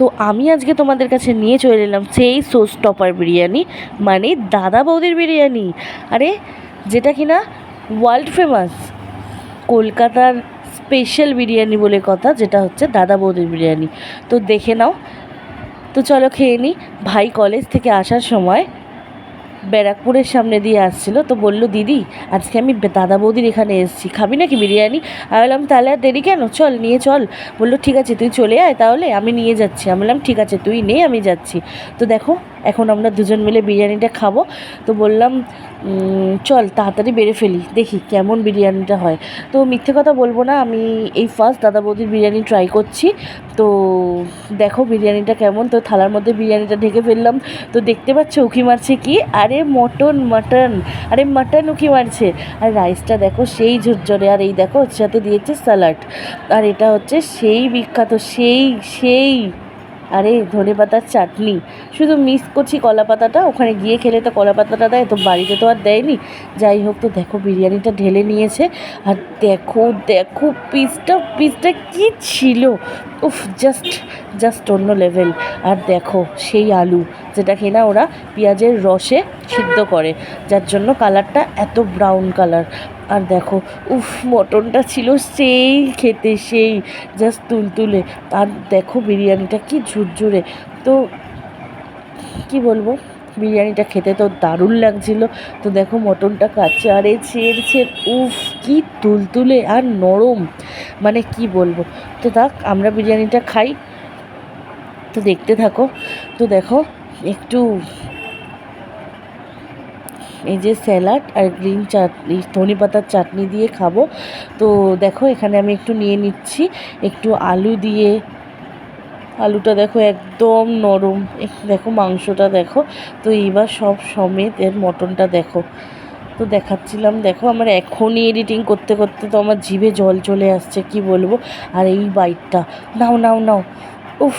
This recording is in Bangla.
তো আমি আজকে তোমাদের কাছে নিয়ে চলে এলাম সেই সোস টপার বিরিয়ানি মানে দাদা বৌদির বিরিয়ানি। আরে, যেটা কি না ওয়ার্ল্ড ফেমাস কলকাতার স্পেশাল বিরিয়ানি বলে কথা, যেটা হচ্ছে দাদা বৌদির বিরিয়ানি। তো দেখে নাও। তো চলো খেয়ে নিই ভাই কলেজ থেকে আসার সময় ব্যারাকপুরের সামনে দিয়ে আসছিল, তো বলল, দিদি, আজকে আমি দাদা বৌদির এখানে এসেছি। খাবি নাকি বিরিয়ানি? আমি বললাম, তাহলে আর দেরি কেন? চল, নিয়ে চল। বলল, ঠিক আছে, তুই চলে আয় তাহলে, আমি নিয়ে যাচ্ছি। আমি বললাম, ঠিক আছে, তুই নে, আমি যাচ্ছি। তো দেখো এখন আমরা দুজন মিলে বিরিয়ানিটা খাব। তো বললাম চল তাড়াতাড়ি বেড়ে ফেলি, দেখি কেমন বিরিয়ানিটা হয়। তো মিথ্যে কথা বলব না, আমি এই ফার্স্ট দাদা বৌদির বিরিয়ানি ট্রাই করছি। তো দেখো বিরিয়ানিটা কেমন, তো থালার মধ্যে বিরিয়ানিটা ঢেকে ফেললাম। তো দেখতে পাচ্ছ উকি মারছে কি? আরে মটন, মাটন, আরে মাটন উকি মারছে। আর রাইসটা দেখো সেই ঝরঝরে, আর এই দেখো ওর সাথে দিয়েছে স্যালাড আর এটা হচ্ছে সেই বিখ্যাত, সেই সেই আরে, ধনে পাতার চাটনি। শুধু মিস করছি কলা পাতাটা, ওখানে গিয়ে খেলে তো কলা পাতাটা দেয়, তো বাড়িতে তো আর দেয়নি। যাই হোক, তো দেখো, বিরিয়ানিটা ঢেলে নিয়েছে, আর দেখো দেখো পিসটা পিসটা কি ছিল? উফ জাস্ট জাস্ট অন্য লেভেল আর দেখো, সেই আলু, যেটা কিনা ওরা পেঁয়াজের রসে সিদ্ধ করে, যার জন্য কালারটা এত ব্রাউন কালার আর দেখো, উফ, মটনটা ছিল সেই খেতে, সেই জাস্ট তুলতুলে। আর দেখো বিরিয়ানিটা কি ঝুরঝুরে। তো কি বলব, বিরিয়ানিটা খেতে তো দারুণ লাগছিল। তো দেখো মটনটা কাঁচা আরে ছেড় উফ, কি তুলতুলে আর নরম। মানে কি বলব, তো থাক, আমরা বিরিয়ানিটা খাই। তো দেখতে থাকো। তো দেখো, একটু এই যে স্যালাড আর গ্রিন চাটনি, ধনে পাতার চাটনি দিয়ে খাব। তো দেখো, এখানে আমি একটু নিয়ে নিচ্ছি। একটু আলু দিয়ে। আলুটা দেখো একদম নরম। দেখো মাংসটা দেখো। তো এইবার সব সমেত এর মটনটা দেখো। তো দেখাচ্ছিলাম, দেখো আমার এখনই এডিটিং করতে করতে তো আমার জিভে জল চলে আসছে, কি বলব? আর এই বাইটটা। নাও নাও নাও। উফ।